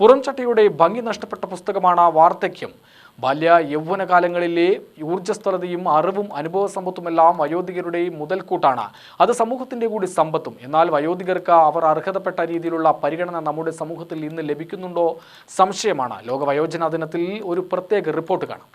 പുറംചട്ടയുടെ ഭംഗി നഷ്ടപ്പെട്ട പുസ്തകമാണ് വാർദ്ധക്യം. ബാല്യ യൗവനകാലങ്ങളിലെ ഊർജസ്വലതയും അറിവും അനുഭവ സമ്പത്തുമെല്ലാം വയോധികരുടെ മുതൽക്കൂട്ടാണ്. അത് സമൂഹത്തിന്റെ കൂടി സമ്പത്തും. എന്നാൽ വയോധികർക്ക് അവർ അർഹതപ്പെട്ട രീതിയിലുള്ള പരിഗണന നമ്മുടെ സമൂഹത്തിൽ ഇന്ന് ലഭിക്കുന്നുണ്ടോ സംശയമാണ്. ലോക വയോജന ദിനത്തിൽ ഒരു പ്രത്യേക റിപ്പോർട്ട് കാണാം.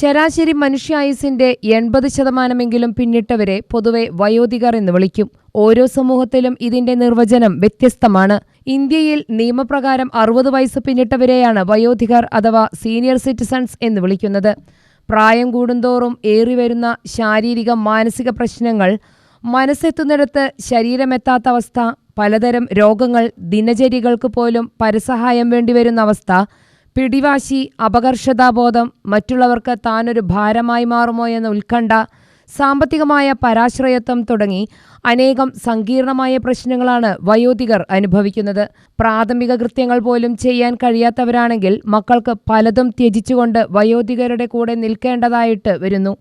ശരാശരി മനുഷ്യായുസിന്റെ എൺപത് ശതമാനമെങ്കിലും പിന്നിട്ടവരെ പൊതുവെ വയോധികർ എന്ന് വിളിക്കും. ഓരോ സമൂഹത്തിലും ഇതിന്റെ നിർവചനം വ്യത്യസ്തമാണ്. ഇന്ത്യയിൽ നിയമപ്രകാരം അറുപത് വയസ്സ് പിന്നിട്ടവരെയാണ് വയോധികർ അഥവാ സീനിയർ സിറ്റിസൺസ് എന്ന് വിളിക്കുന്നത്. പ്രായം കൂടുന്തോറും ഏറിവരുന്ന ശാരീരിക മാനസിക പ്രശ്നങ്ങൾ മനസ്സെത്തുന്നിടത്ത് ശരീരമെത്താത്ത അവസ്ഥ പലതരം രോഗങ്ങൾ ദിനചര്യകൾക്ക് പോലും പരസഹായം വേണ്ടിവരുന്ന അവസ്ഥ പിടിവാശി അപകർഷതാബോധം മറ്റുള്ളവർക്ക് താനൊരു ഭാരമായി മാറുമോ എന്ന ഉത്കണ്ഠ സാമ്പത്തികമായ പരാശ്രയത്വം തുടങ്ങി അനേകം സങ്കീർണമായ പ്രശ്നങ്ങളാണ് വയോധികർ അനുഭവിക്കുന്നത്. പ്രാഥമിക കൃത്യങ്ങൾ പോലും ചെയ്യാൻ കഴിയാത്തവരാണെങ്കിൽ മക്കൾക്ക് പലതും ത്യജിച്ചുകൊണ്ട് വയോധികരുടെ കൂടെ നിൽക്കേണ്ടതായിട്ട് വരുന്നു.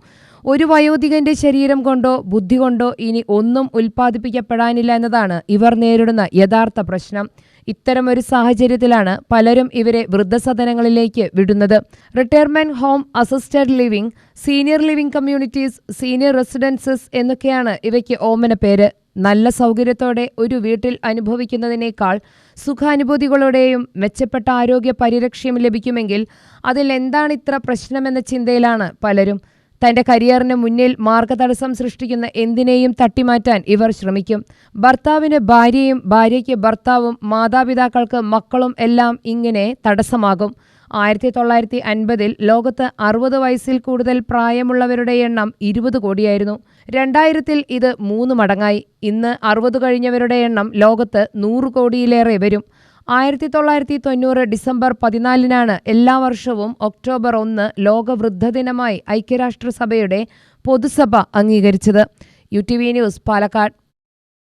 ഒരു വയോധികന്റെ ശരീരം കൊണ്ടോ ബുദ്ധി കൊണ്ടോ ഇനി ഒന്നും ഉൽപ്പാദിപ്പിക്കപ്പെടാനില്ല എന്നതാണ് ഇവർ നേരിടുന്ന യഥാർത്ഥ പ്രശ്നം. ഇത്തരമൊരു സാഹചര്യത്തിലാണ് പലരും ഇവരെ വൃദ്ധസദനങ്ങളിലേക്ക് വിടുന്നത്. Retirement home assisted living senior living communities senior residences എന്നൊക്കെയാണ് ഇവയ്ക്ക് ഓമന പേര്. നല്ല സൗകര്യത്തോടെ ഒരു വീട്ടിൽ അനുഭവിക്കുന്നതിനേക്കാൾ സുഖാനുഭൂതികളുടെയും മെച്ചപ്പെട്ട ആരോഗ്യ പരിരക്ഷയും ലഭിക്കുമെങ്കിൽ അതിൽ എന്താണ് ഇത്ര പ്രശ്നമെന്ന ചിന്തയിലാണ് പലരും. തന്റെ കരിയറിന് മുന്നിൽ മാർഗതടസ്സം സൃഷ്ടിക്കുന്ന എന്തിനേയും തട്ടിമാറ്റാൻ ഇവർ ശ്രമിക്കും. ഭർത്താവിന് ഭാര്യയും ഭാര്യയ്ക്ക് ഭർത്താവും മാതാപിതാക്കൾക്ക് മക്കളും എല്ലാം ഇങ്ങനെ തടസ്സമാകും. ആയിരത്തി തൊള്ളായിരത്തി അൻപതിൽ ലോകത്ത് അറുപത് വയസ്സിൽ കൂടുതൽ പ്രായമുള്ളവരുടെ എണ്ണം ഇരുപത് കോടിയായിരുന്നു. രണ്ടായിരത്തിൽ ഇത് മൂന്ന് മടങ്ങായി. ഇന്ന് അറുപത് കഴിഞ്ഞവരുടെ എണ്ണം ലോകത്ത് നൂറ് കോടിയിലേറെ വരും. ആയിരത്തി തൊള്ളായിരത്തി തൊണ്ണൂറ് ഡിസംബർ പതിനാലിനാണ് എല്ലാ വർഷവും ഒക്ടോബർ ഒന്ന് ലോക വൃദ്ധദിനമായി ഐക്യരാഷ്ട്രസഭയുടെ പൊതുസഭ അംഗീകരിച്ചത്. U T V news Palakkad.